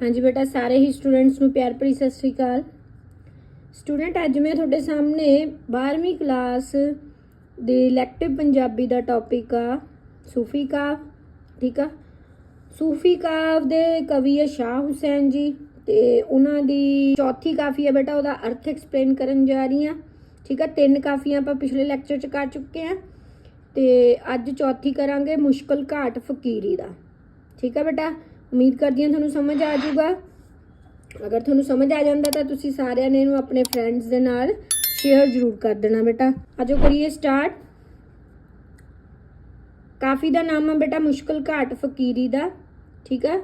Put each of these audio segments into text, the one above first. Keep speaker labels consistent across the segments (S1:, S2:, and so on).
S1: ਹਾਂਜੀ ਬੇਟਾ, ਸਾਰੇ ਹੀ ਸਟੂਡੈਂਟਸ ਨੂੰ ਪਿਆਰ ਭਰੀ ਸਤਿ ਸ੍ਰੀ ਅਕਾਲ। ਸਟੂਡੈਂਟ ਅੱਜ ਮੈਂ ਤੁਹਾਡੇ ਸਾਹਮਣੇ 12ਵੀਂ ਕਲਾਸ ਦੇ ਇਲੈਕਟਿਵ ਪੰਜਾਬੀ ਦਾ ਟੌਪਿਕ ਆ, ਸੂਫੀ ਕਾਵ, ਠੀਕ ਆ? ਸੂਫੀ ਕਾਵ ਦੇ ਕਵੀ ਹੈ ਸ਼ਾਹ ਹੁਸੈਨ ਜੀ ਤੇ ਉਹਨਾਂ ਦੀ ਚੌਥੀ ਕਾਫੀ ਹੈ ਬੇਟਾ, ਉਹਦਾ ਅਰਥ ਐਕਸਪਲੇਨ ਕਰਨ ਜਾ ਰਹੀ ਆ, ਠੀਕ ਆ? ਤਿੰਨ ਕਾਫੀਆਂ ਆਪਾਂ ਪਿਛਲੇ ਲੈਕਚਰ ਚ ਕਰ ਚੁੱਕੇ ਆ ਤੇ ਅੱਜ ਚੌਥੀ ਕਰਾਂਗੇ ਮੁਸ਼ਕਲ ਘਾਟ ਫਕੀਰੀ ਦਾ, ਠੀਕ ਆ ਬੇਟਾ? ਉਮੀਦ ਕਰਦੀ ਹਾਂ ਤੁਹਾਨੂੰ ਸਮਝ ਆ ਜਾਊਗਾ। ਅਗਰ ਤੁਹਾਨੂੰ ਸਮਝ ਆ ਜਾਂਦਾ ਤਾਂ ਤੁਸੀਂ ਸਾਰਿਆਂ ਨੇ ਇਹਨੂੰ ਆਪਣੇ ਫਰੈਂਡਸ ਦੇ ਨਾਲ ਸ਼ੇਅਰ ਜ਼ਰੂਰ ਕਰ ਦੇਣਾ ਬੇਟਾ। ਆਜੋ ਕਰੀਏ ਸਟਾਰਟ ਕਾਫੀ ਦਾ ਨਾਮ ਆ ਬੇਟਾ ਮੁਸ਼ਕਲ ਘਾਟ ਫਕੀਰੀ ਦਾ, ਠੀਕ ਆ?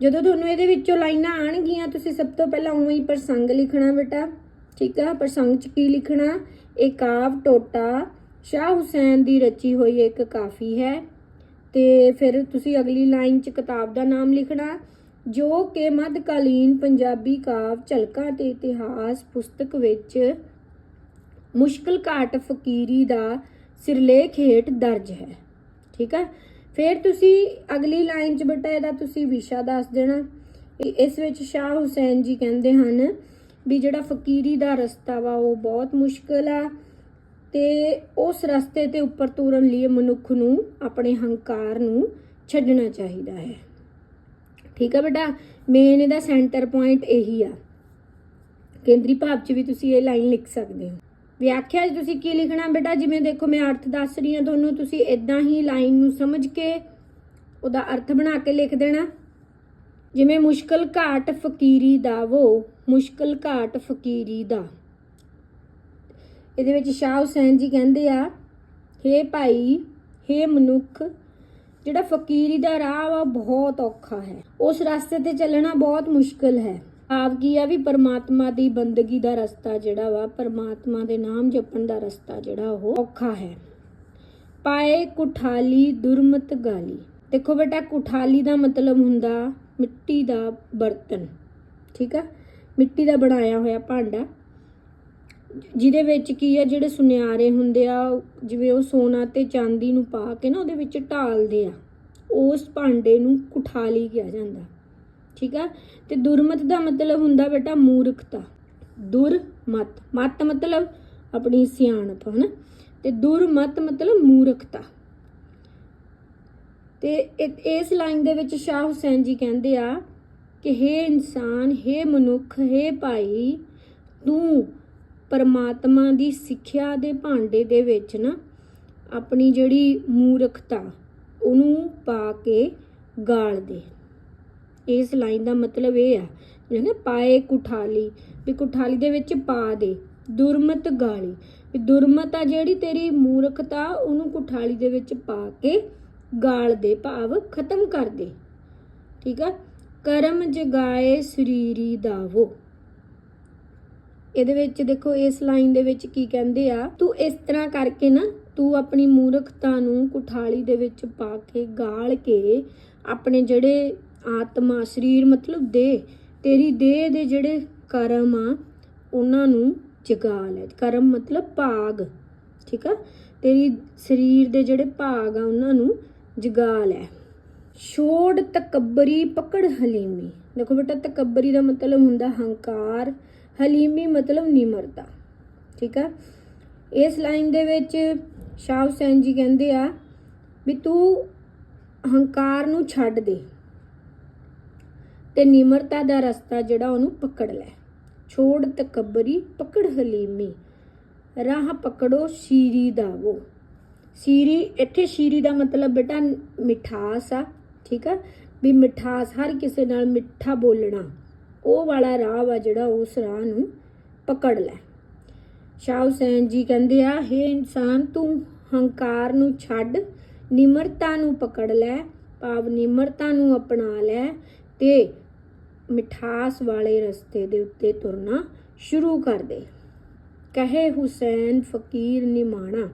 S1: ਜਦੋਂ ਤੁਹਾਨੂੰ ਇਹਦੇ ਵਿੱਚੋਂ ਲਾਈਨਾਂ ਆਣਗੀਆਂ ਤੁਸੀਂ ਸਭ ਤੋਂ ਪਹਿਲਾਂ ਉਵੇਂ ਹੀ ਪ੍ਰਸੰਗ ਲਿਖਣਾ ਬੇਟਾ, ਠੀਕ ਆ? ਪ੍ਰਸੰਗ ਚ ਕੀ ਲਿਖਣਾ? ਇਹ ਕਾਵ ਟੋਟਾ, ਸ਼ਾਹ ਹੁਸੈਨ ਦੀ ਰਚੀ ਹੋਈ ਇੱਕ ਕਾਫੀ ਹੈ। ਤੇ ਫਿਰ ਤੁਸੀਂ ਅਗਲੀ ਲਾਈਨ 'ਚ ਕਿਤਾਬ ਦਾ ਨਾਮ ਲਿਖਣਾ ਜੋ ਕਿ ਮੱਧਕਾਲੀਨ ਪੰਜਾਬੀ ਕਾਵ ਝਲਕਾਂ ਤੇ ਇਤਿਹਾਸ ਪੁਸਤਕ ਵਿੱਚ ਮੁਸ਼ਕਲ ਘਾਟ ਫਕੀਰੀ ਦਾ ਸਿਰਲੇਖ ਹੇਠ ਦਰਜ ਹੈ। ਠੀਕ ਹੈ? ਫਿਰ ਤੁਸੀਂ ਅਗਲੀ ਲਾਈਨ 'ਚ ਬੇਟਾ, ਇਹਦਾ ਤੁਸੀਂ ਵਿਸ਼ਾ ਦੱਸ ਦੇਣਾ। ਇਸ ਵਿੱਚ ਸ਼ਾਹ ਹੁਸੈਨ ਜੀ ਕਹਿੰਦੇ ਹਨ ਵੀ ਜਿਹੜਾ ਫਕੀਰੀ ਦਾ ਰਸਤਾ ਵਾ, ਉਹ ਬਹੁਤ ਮੁਸ਼ਕਲ ਆ। ਤੇ ਉਸ ਰਸਤੇ ਤੇ ਉੱਪਰ ਤੁਰਨ ਲਈ ਮਨੁੱਖ ਨੂੰ ਆਪਣੇ ਹੰਕਾਰ ਨੂੰ ਛੱਡਣਾ ਚਾਹੀਦਾ ਹੈ। ਠੀਕ ਆ ਬੇਟਾ? ਮੇਨ ਇਹਦਾ ਸੈਂਟਰ ਪੁਆਇੰਟ ਇਹੀ ਆ। ਕੇਂਦਰੀ ਭਾਵ 'ਚ ਵੀ ਤੁਸੀਂ ਇਹ ਲਾਈਨ ਲਿਖ ਸਕਦੇ ਹੋ। ਵਿਆਖਿਆ 'ਚ ਤੁਸੀਂ ਕੀ ਲਿਖਣਾ ਬੇਟਾ? ਜਿਵੇਂ ਦੇਖੋ ਮੈਂ ਅਰਥ ਦੱਸ ਰਹੀ ਹਾਂ ਤੁਹਾਨੂੰ, ਤੁਸੀਂ ਇਦਾਂ ਹੀ ਲਾਈਨ ਨੂੰ ਸਮਝ ਕੇ ਉਹਦਾ ਅਰਥ ਬਣਾ ਕੇ ਲਿਖ ਦੇਣਾ। ਜਿਵੇਂ ਮੁਸ਼ਕਲ ਘਾਟ ਫਕੀਰੀ ਦਾ ਵੋ, ਮੁਸ਼ਕਲ ਘਾਟ ਫਕੀਰੀ ਦਾ। ਇਹਦੇ ਵਿੱਚ ਸ਼ਾਹ ਹੁਸੈਨ ਜੀ ਕਹਿੰਦੇ ਆ, ਹੇ ਭਾਈ, ਹੇ ਮਨੁੱਖ, ਜਿਹੜਾ ਫਕੀਰੀ ਦਾ ਰਾਹ ਵਾ, ਬਹੁਤ ਔਖਾ ਹੈ। ਉਸ ਰਸਤੇ ਤੇ ਚੱਲਣਾ ਬਹੁਤ ਮੁਸ਼ਕਲ ਹੈ। ਆਪ ਕੀ ਆ ਵੀ ਪਰਮਾਤਮਾ ਦੀ ਬੰਦਗੀ ਦਾ ਰਸਤਾ ਜਿਹੜਾ ਵਾ, ਪਰਮਾਤਮਾ ਦੇ ਨਾਮ ਜਪਣ ਦਾ ਰਸਤਾ ਜਿਹੜਾ ਉਹ ਔਖਾ ਹੈ। ਪਾਏ ਕੁਠਾਲੀ ਦੁਰਮਤ ਗਾਲੀ। ਦੇਖੋ ਬੇਟਾ, ਕੁਠਾਲੀ ਦਾ ਮਤਲਬ ਹੁੰਦਾ ਮਿੱਟੀ ਦਾ ਬਰਤਨ। ਠੀਕ ਆ? ਮਿੱਟੀ ਦਾ ਬਣਾਇਆ ਹੋਇਆ ਭਾਂਡਾ। ਜਿਹਦੇ ਵਿੱਚ ਕੀ ਆ ਜਿਹੜੇ ਸੁਨਿਆਰੇ ਹੁੰਦੇ ਆ ਜਿਵੇਂ ਉਹ ਸੋਨਾ ਤੇ ਚਾਂਦੀ ਨੂੰ ਪਾ ਕੇ ਨਾ ਉਹਦੇ ਵਿੱਚ ਢਾਲਦੇ ਆ ਉਸ ਭਾਂਡੇ ਨੂੰ ਕੁਠਾਲੀ ਕਿਹਾ ਜਾਂਦਾ ਠੀਕ ਆ ਤੇ ਦੁਰਮਤ ਦਾ ਮਤਲਬ ਹੁੰਦਾ ਬੇਟਾ ਮੂਰਖਤਾ ਦੁਰਮਤ ਮਤ ਮਤਲਬ ਆਪਣੀ ਸਿਆਣਪ ਹਨਾ ਤੇ ਦੁਰਮਤ ਮਤਲਬ ਮੂਰਖਤਾ ਤੇ ਇ- ਇਸ ਲਾਈਨ ਦੇ ਵਿੱਚ ਸ਼ਾਹ ਹੁਸੈਨ ਜੀ ਕਹਿੰਦੇ ਆ ਕਿ हे ਇਨਸਾਨ हे ਮਨੁੱਖ हे ਭਾਈ ਤੂੰ ਪਰਮਾਤਮਾ ਦੀ ਸਿੱਖਿਆ ਦੇ ਭਾਂਡੇ ਦੇ ਵਿੱਚ ਨਾ ਆਪਣੀ ਜਿਹੜੀ ਮੂਰਖਤਾ, ਉਹਨੂੰ ਪਾ ਕੇ ਗਾਲ ਦੇ। ਇਸ ਲਾਈਨ ਦਾ ਮਤਲਬ ਇਹ ਆ ਜਿਹੜਾ ਪਾਏ ਕੁਠਾਲੀ, ਵੀ ਕੁਠਾਲੀ ਦੇ ਵਿੱਚ ਪਾ ਦੇ, ਦੁਰਮਤ ਗਾਲੀ। ਵੀ ਦੁਰਮਤ ਆ ਜਿਹੜੀ ਤੇਰੀ ਮੂਰਖਤਾ, ਉਹਨੂੰ ਕੁਠਾਲੀ ਦੇ ਵਿੱਚ ਪਾ ਕੇ ਗਾਲ ਦੇ, ਭਾਵ ਖਤਮ ਕਰ ਦੇ। ਠੀਕ ਆ? ਕਰਮ ਜਗਾਏ ਸਰੀਰੀ ਦਾਵੋ। ਇਹਦੇ ਵਿੱਚ ਦੇਖੋ, ਇਸ ਲਾਈਨ ਦੇ ਵਿੱਚ ਕੀ ਕਹਿੰਦੇ ਆ, ਤੂੰ ਇਸ ਤਰ੍ਹਾਂ ਕਰਕੇ ਨਾ, ਤੂੰ ਆਪਣੀ ਮੂਰਖਤਾ ਨੂੰ ਕੁਠਾਲੀ ਦੇ ਵਿੱਚ ਪਾ ਕੇ ਗਾਲ ਕੇ ਆਪਣੇ ਜਿਹੜੇ ਆਤਮਾ, ਸਰੀਰ ਮਤਲਬ ਦੇਹ, ਤੇਰੀ ਦੇਹ ਦੇ ਜਿਹੜੇ ਕਰਮ ਆ, ਉਹਨਾਂ ਨੂੰ ਜਗਾ ਲੈ। ਕਰਮ ਮਤਲਬ ਭਾਗ, ਠੀਕ ਆ? ਤੇਰੀ ਸਰੀਰ ਦੇ ਜਿਹੜੇ ਭਾਗ ਆ, ਉਹਨਾਂ ਨੂੰ ਜਗਾ ਲੈ। ਛੋੜ ਤਕੱਬਰੀ ਪਕੜ ਹਲੀਮੀ। ਦੇਖੋ ਬੇਟਾ, ਤਕੱਬਰੀ ਦਾ ਮਤਲਬ ਹੁੰਦਾ ਹੰਕਾਰ ਹਲੀਮੀ ਮਤਲਬ ਨਿਮਰਤਾ ਠੀਕ ਆ? ਇਸ ਲਾਈਨ ਦੇ ਵਿੱਚ ਸ਼ਾਹ ਹੁਸੈਨ ਜੀ ਕਹਿੰਦੇ ਆ ਵੀ ਤੂੰ ਹੰਕਾਰ ਨੂੰ ਛੱਡ ਦੇ ਤੇ ਨਿਮਰਤਾ ਦਾ ਰਸਤਾ ਜਿਹੜਾ ਉਹਨੂੰ ਪਕੜ ਲੈ। ਛੋੜ ਤਕਬਰੀ, ਪਕੜ ਹਲੀਮੀ, ਰਾਹ ਪਕੜੋ ਸ਼ੀਰੀ ਦਾ ਉਹ ਸ਼ੀਰੀ, ਇੱਥੇ ਸ਼ੀਰੀ ਦਾ ਮਤਲਬ ਬੇਟਾ ਮਿਠਾਸ ਆ, ਠੀਕ ਆ? ਵੀ ਮਿਠਾਸ, ਹਰ ਕਿਸੇ ਨਾਲ ਮਿੱਠਾ ਬੋਲਣਾ। ਉਹ ਵਾਲਾ ਰਾਹ ਵਾ ਜਿਹੜਾ ਉਸ ਰਾਹ ਨੂੰ ਪਕੜ ਲੈ। ਸ਼ਾਹ ਹੁਸੈਨ ਜੀ ਕਹਿੰਦੇ ਆ हे ਇਨਸਾਨ, ਤੂੰ ਹੰਕਾਰ ਨੂੰ ਛੱਡ, ਨਿਮਰਤਾ ਨੂੰ ਪਕੜ ਲੈ, ਭਾਵ ਨਿਮਰਤਾ ਨੂੰ ਅਪਣਾ ਲੈ ਤੇ ਮਿਠਾਸ ਵਾਲੇ ਰਸਤੇ ਦੇ ਉੱਤੇ ਤੁਰਨਾ ਸ਼ੁਰੂ ਕਰ ਦੇ। ਕਹੇ ਹੁਸੈਨ ਫਕੀਰ ਨਿਮਾਣਾ।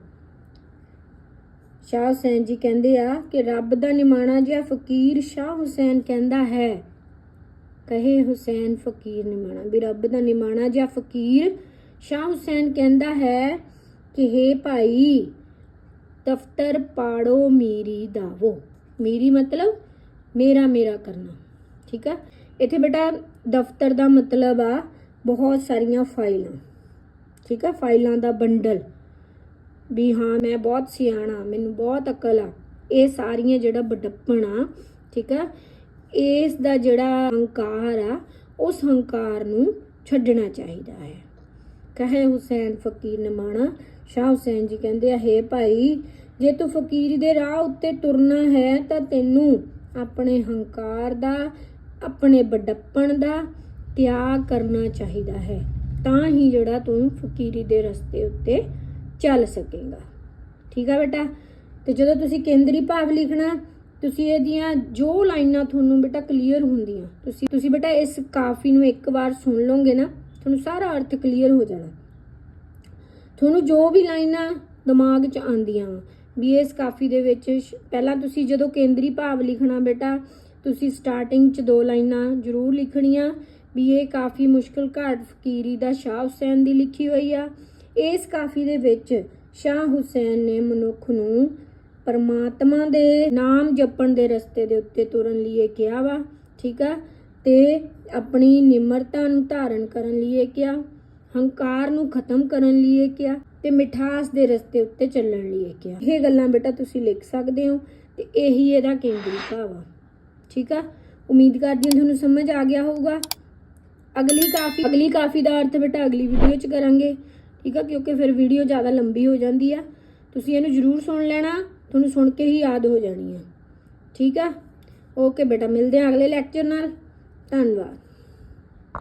S1: ਸ਼ਾਹ ਹੁਸੈਨ ਜੀ ਕਹਿੰਦੇ ਆ ਕਿ ਰੱਬ ਦਾ ਨਿਮਾਣਾ ਜਿਹਾ ਫਕੀਰ ਸ਼ਾਹ ਹੁਸੈਨ ਕਹਿੰਦਾ ਹੈ। ਕਹੇ ਹੁਸੈਨ ਫਕੀਰ ਨਿਮਾਣਾ, ਵੀ ਰੱਬ ਦਾ ਨਿਮਾਣਾ ਜਾਂ ਫਕੀਰ? ਸ਼ਾਹ ਹੁਸੈਨ ਕਹਿੰਦਾ ਹੈ ਕਿ हे ਭਾਈ, ਦਫਤਰ ਪਾੜੋ ਮੇਰੀ ਦਾਵੋ ਮੇਰੀ ਮਤਲਬ ਮੇਰਾ ਮੇਰਾ ਕਰਨਾ, ਠੀਕ ਆ? ਇੱਥੇ ਬੇਟਾ, ਦਫ਼ਤਰ ਦਾ ਮਤਲਬ ਆ ਬਹੁਤ ਸਾਰੀਆਂ ਫਾਈਲਾਂ, ਠੀਕ ਆ? ਫਾਈਲਾਂ ਦਾ ਬੰਡਲ, ਵੀ ਹਾਂ, ਮੈਂ ਬਹੁਤ ਸਿਆਣਾ, ਮੈਨੂੰ ਬਹੁਤ ਅਕਲ ਆ, ਇਹ ਸਾਰੀਆਂ ਜਿਹੜਾ ਬਡੱਪਣ ਆ, ਠੀਕ ਆ? ਇਸ ਦਾ ਜਿਹੜਾ ਹੰਕਾਰ ਆ, ਉਸ ਹੰਕਾਰ ਨੂੰ ਛੱਡਣਾ ਚਾਹੀਦਾ ਹੈ। ਕਹੇ ਹੁਸੈਨ ਫਕੀਰ ਨਮਾਣਾ, ਸ਼ਾਹ ਹੁਸੈਨ ਜੀ ਕਹਿੰਦੇ ਆ, ਹੇ ਭਾਈ, ਜੇ ਤੂੰ ਫਕੀਰੀ ਦੇ ਰਾਹ ਉੱਤੇ ਤੁਰਨਾ ਹੈ, ਤਾਂ ਤੈਨੂੰ ਆਪਣੇ ਹੰਕਾਰ ਦਾ, ਆਪਣੇ ਬਡੱਪਣ ਦਾ ਤਿਆਗ ਕਰਨਾ ਚਾਹੀਦਾ ਹੈ। ਤਾਂ ਹੀ ਜਿਹੜਾ ਤੂੰ ਫਕੀਰੀ ਦੇ ਰਸਤੇ ਉੱਤੇ ਚੱਲ ਸਕੇਗਾ। ਠੀਕ ਆ ਬੇਟਾ? ਤੇ ਜਦੋਂ ਤੁਸੀਂ ਕੇਂਦਰੀ ਭਾਵ ਲਿਖਣਾ ਤੁਸੀਂ ਇਹਦੀਆਂ ਜੋ ਲਾਈਨਾਂ ਤੁਹਾਨੂੰ ਬੇਟਾ ਕਲੀਅਰ ਹੁੰਦੀਆਂ, ਤੁਸੀਂ ਤੁਸੀਂ ਬੇਟਾ ਇਸ ਕਾਫੀ ਨੂੰ ਇੱਕ ਵਾਰ ਸੁਣ ਲਓਗੇ ਨਾ, ਤੁਹਾਨੂੰ ਸਾਰਾ ਅਰਥ ਕਲੀਅਰ ਹੋ ਜਾਣਾ। ਤੁਹਾਨੂੰ ਜੋ ਵੀ ਲਾਈਨਾਂ ਦਿਮਾਗ 'ਚ ਆਉਂਦੀਆਂ ਵਾ, ਵੀ ਇਸ ਕਾਫੀ ਦੇ ਵਿੱਚ ਸ਼- ਪਹਿਲਾਂ ਤੁਸੀਂ ਜਦੋਂ ਕੇਂਦਰੀ ਭਾਵ ਲਿਖਣਾ ਬੇਟਾ, ਤੁਸੀਂ ਸਟਾਰਟਿੰਗ 'ਚ ਦੋ ਲਾਈਨਾਂ ਜ਼ਰੂਰ ਲਿਖਣੀਆਂ, ਵੀ ਇਹ ਕਾਫੀ ਮੁਸ਼ਕਲ ਘਾਟ ਫਕੀਰੀ ਦਾ ਸ਼ਾਹ ਹੁਸੈਨ ਦੀ ਲਿਖੀ ਹੋਈ ਆ। ਇਸ ਕਾਫੀ ਦੇ ਵਿੱਚ ਸ਼ਾਹ ਹੁਸੈਨ ਨੇ ਮਨੁੱਖ ਨੂੰ ਪਰਮਾਤਮਾ ਦੇ ਨਾਮ ਜਪਣ ਦੇ ਰਸਤੇ ਦੇ ਉੱਤੇ ਤੁਰਨ ਲਈ ਕਿਹਾ ਵਾ, ਠੀਕ ਆ? ਤੇ ਆਪਣੀ ਨਿਮਰਤਾ ਨੂੰ ਧਾਰਨ ਕਰਨ ਲਈ ਕਿਹਾ, ਹੰਕਾਰ ਨੂੰ ਖਤਮ ਕਰਨ ਲਈ ਕਿਹਾ, ਤੇ ਮਿਠਾਸ ਦੇ ਰਸਤੇ ਉੱਤੇ ਚੱਲਣ ਲਈ ਕਿਹਾ। ਇਹ ਗੱਲਾਂ ਬੇਟਾ ਤੁਸੀਂ ਲਿਖ ਸਕਦੇ ਹੋ, ਤੇ ਇਹੀ ਇਹਦਾ ਕੇਂਦਰੀ ਭਾਵ ਆ, ਠੀਕ ਆ? ਉਮੀਦ ਕਰਦੀ ਹਾਂ ਤੁਹਾਨੂੰ ਸਮਝ ਆ ਗਿਆ ਹੋਊਗਾ। ਅਗਲੀ ਕਾਫੀ ਅਗਲੀ ਕਾਫੀ ਦਾ ਅਰਥ ਬੇਟਾ ਅਗਲੀ ਵੀਡੀਓ 'ਚ ਕਰਾਂਗੇ, ਠੀਕ ਆ? ਕਿਉਂਕਿ ਫਿਰ ਵੀਡੀਓ ਜ਼ਿਆਦਾ ਲੰਬੀ ਹੋ ਜਾਂਦੀ ਆ। ਤੁਸੀਂ ਇਹਨੂੰ ਜ਼ਰੂਰ ਸੁਣ ਲੈਣਾ। ਤੁਹਾਨੂੰ ਸੁਣ ਕੇ ਹੀ ਯਾਦ ਹੋ ਜਾਣੀ ਆ। ਠੀਕ ਆ? ਓਕੇ ਬੇਟਾ, ਮਿਲਦੇ ਹਾਂ ਅਗਲੇ ਲੈਕਚਰ ਨਾਲ। ਧੰਨਵਾਦ।